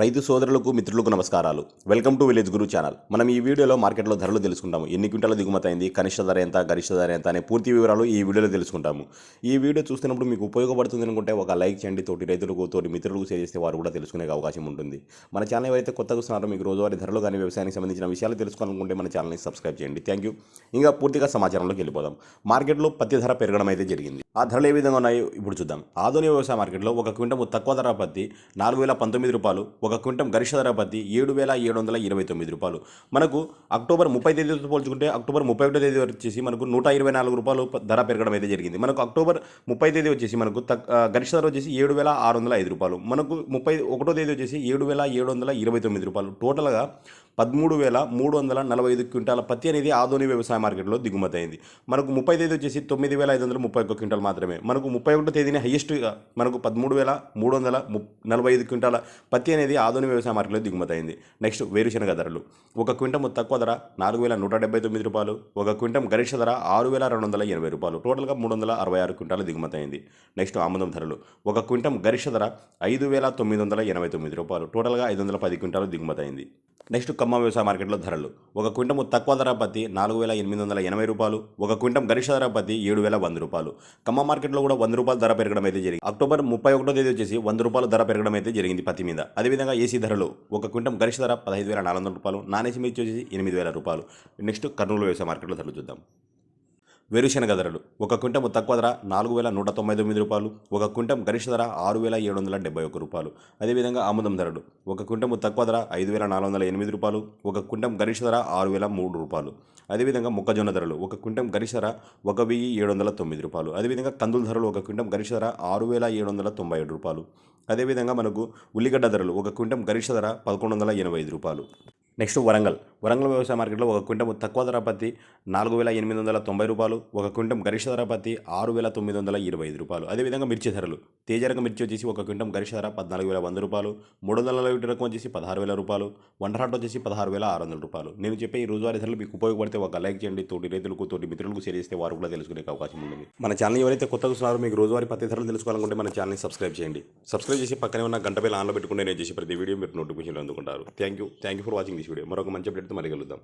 రైతు సోదరులకు మిత్రులకు నమస్కారాలు. Welcome to village Guru channel. మనం ఈ వీడియోలో మార్కెట్లో ధరలు తెలుసుకుంటాము. ఎన్ని క్వింటాల దిగుమతి అయింది కనిష్ట ధర ఎంత గరిష్ట ధర ఎంత అనే పూర్తి వివరాలు ఈ వీడియోలో తెలుసుకుంటాము. ఈ వీడియో చూస్తున్నప్పుడు మీకు ఉపయోగపడుతుంది అనుకుంటే ఒక లైక్ చేయండి. తోటి రైతులకు తోటి మిత్రులకు షేర్ చేస్తే వారు కూడా తెలుసుకునే అవకాశం ఉంటుంది. మన ఛానల్ ఎవరైతే కొత్తగా వస్తున్నారో మీకు రోజువారీ ధరలు కానీ వ్యవసాయానికి సంబంధించిన విషయాలు తెలుసుకోవాలనుకుంటే మన ఛానల్ని సబ్స్క్రైబ్ చేయండి. Thank you. ఇంకా పూర్తిగా సమాచారంలోకి వెళ్ళిపోదాం. మార్కెట్లో పత్తి ధర పెరగడం అయితే జరిగింది. ఆ ధరలు ఏ విధంగా ఉన్నాయో ఇప్పుడు చూద్దాం. ఆధునిక వ్యవసాయ మార్కెట్లో ఒక క్వింటము తక్కువ ధర పత్తి నాలుగు వేల పంతొమ్మిది రూపాయలు ఒక క్వింటం గరిష్ట ధర పత్తి ఏడు వేల ఏడు వందల ఇరవై తొమ్మిది రూపాయలు. మనకు అక్టోబర్ ముప్పై తేదీతో పోల్చుకుంటే అక్టోబర్ ముప్పై ఒకటో తేదీ వచ్చేసి మనకు నూట ఇరవై నాలుగు రూపాయలు ధర పెరగడం అయితే జరిగింది. మనకు అక్టోబర్ ముప్పై తేదీ వచ్చేసి మనకు తక్ గరిష్ట ధర వచ్చేసి ఏడు వేల ఆరు వందల ఐదు రూపాయలు. మనకు ముప్పై ఒకటో తేదీ వచ్చేసి ఏడు వేల ఏడు వందల ఇరవై తొమ్మిది రూపాయలు. టోటల్గా పదమూడు వేల మూడు వందల నలభై ఐదు క్వింటాల పత్తి అనేది ఆధునిక వ్యవసాయ మార్కెట్లో దిగుమతి అయింది. మనకు ముప్పై తేదీ వచ్చేసి తొమ్మిది వేల ఐదు వందల ముప్పై ఒక్క క్వింటాల్ మాత్రమే. మనకు ముప్పై ఒకటో తేదీని హైయెస్ట్గా మనకు పదమూడు వేల మూడు వందల నలభై ఐదు క్వింటాల పత్తి అనేది ఆధునిక వ్యవసాయ మార్కెట్లో దిగుమతి అయింది. నెక్స్ట్ వేరుశనగ ధరలు. ఒక క్వింటం తక్కువ ధర నాలుగు వేల నూట డెబ్బై తొమ్మిది రూపాయలు. ఒక క్వింటం గరిష్ట ధర ఆరు వేల రెండు వందల ఎనభై రూపాయలు. టోటల్గా మూడు వందల అరవై ఆరు క్వింటాలు దిగుమతి అయింది. నెక్స్ట్ ఆముదం ధరలు. ఒక క్వింటం గరిష్ట ధర ఐదు వేల తొమ్మిది వందల ఎనభై తొమ్మిది రూపాయలు. టోటల్గా ఐదు వందల పది క్వింటాలు దిగుమతి అయింది. నెక్స్ట్ ఖమ్మం వ్యవసాయ మార్కెట్లో ధరలు. ఒక క్వింటము తక్కువ ధర పత్తి నాలుగు వేల ఎనిమిది వందల ఎనభై రూపాయలు ఒక క్వింటం గరిష్ట ధర పత్తి ఏడు వేల వంద రూపాయలు. ఖమ్మం మార్కెట్లో కూడా వంద రూపాయలు ధర పెరగడం అయితే జరిగింది. అక్టోబర్ ముప్పై ఒకటో తేదీ వచ్చేసి వంద రూపాయలు ధర పెరగడం అయితే జరిగింది పత్తి మీద. అదేవిధంగా ఏసీ ధరలు ఒక క్వింటం గరిష్ట ధర పదహైదు వేల నాలుగు వందల రూపాయలు నాన్ ఏసీ మీద వచ్చేసి ఎనిమిది వేల రూపాయలు. నెక్స్ట్ కర్నూలు వ్యవసాయ మార్కెట్లో ధరలు చూద్దాం. వేరుశనగ ధరలు. ఒక క్వింటం తక్కువ ధర నాలుగు వేల నూట తొంభై తొమ్మిది రూపాయలు. ఒక క్వింటం గరిష్ట ధర ఆరు వేల ఏడు వందల డెబ్బై ఒక్క రూపాయలు. అదేవిధంగా ఆముదం ధరలు. ఒక క్వింటం తక్కువ ధర ఐదు వేల నాలుగు వందల ఎనిమిది రూపాయలు. ఒక క్వింటం గరిష్ట ధర ఆరు వేల మూడు రూపాయలు. అదేవిధంగా మొక్కజొన్న ధరలు. ఒక క్వింటం గరిష్ట ధర ఒక వెయ్యి ఏడు వందల తొమ్మిది రూపాయలు. అదేవిధంగా కందుల ధరలు. ఒక క్వింటం గరిష్ట ధర ఆరు వేల ఏడు వందల తొంభై ఏడు రూపాయలు. అదేవిధంగా మనకు ఉల్లిగడ్డ ధరలు. ఒక క్వింటం గరిష్ట ధర పదకొండు వందల ఎనభై ఐదు రూపాయలు. నెక్స్ట్ వరంగల్. వరంగల్ వ్యవసాయ మార్కెట్లో ఒక క్వింటం తక్కువ ధర పత్తి నాలుగు వేల ఎనిమిది వందల తొంభై రూపాయలు ఒక క్వింటం గరిష్ట ధర పత్తి ఆరు వేల తొమ్మిది వందల ఇరవై ఐదు రూపాయలు. అదేవిధంగా మిర్చి ధరలు. తేజరక మిర్చి వచ్చేసి ఒక క్వింటం గరిష్ట ధర పద్నాలుగు వేల వంద రూపాయలు మూడు వందల నలభై రకం వచ్చేసి పదహారు వేల రూపాయలు వంటరాట్ వచ్చేసి పదహారు వేల ఆరు వందల రూపాయలు. నేను చెప్పే ఈ రోజువారీ ధరలు మీకు ఉపయోగపడితే ఒక లైక్ చేయండి తోటి రైతులకు తోటి మిత్రులకు షేర్ చేస్తే వారు కూడా తెలుసుకునే అవకాశం ఉంది మన ఛానల్ ఎవరైతే కొత్తగా వస్తున్నారో మీకు రోజువారీ పత్తి ధరలు తెలుసుకోవాలనుకుంటే మన ఛానల్ని సబ్స్క్రైబ్ చేయండి. సబ్స్క్రైబ్ చేసి పక్కనే ఉన్న గంట పేల ఆన్లో పెట్టుకుంటే నేను చేసి ప్రతి వీడియో మీరు నోటిఫికేషన్ అందుకుంటారు. Thank you. Thank you for watching this video మరొక మంచి అప్డేట్తో మళ్ళీ కలుద్దాం.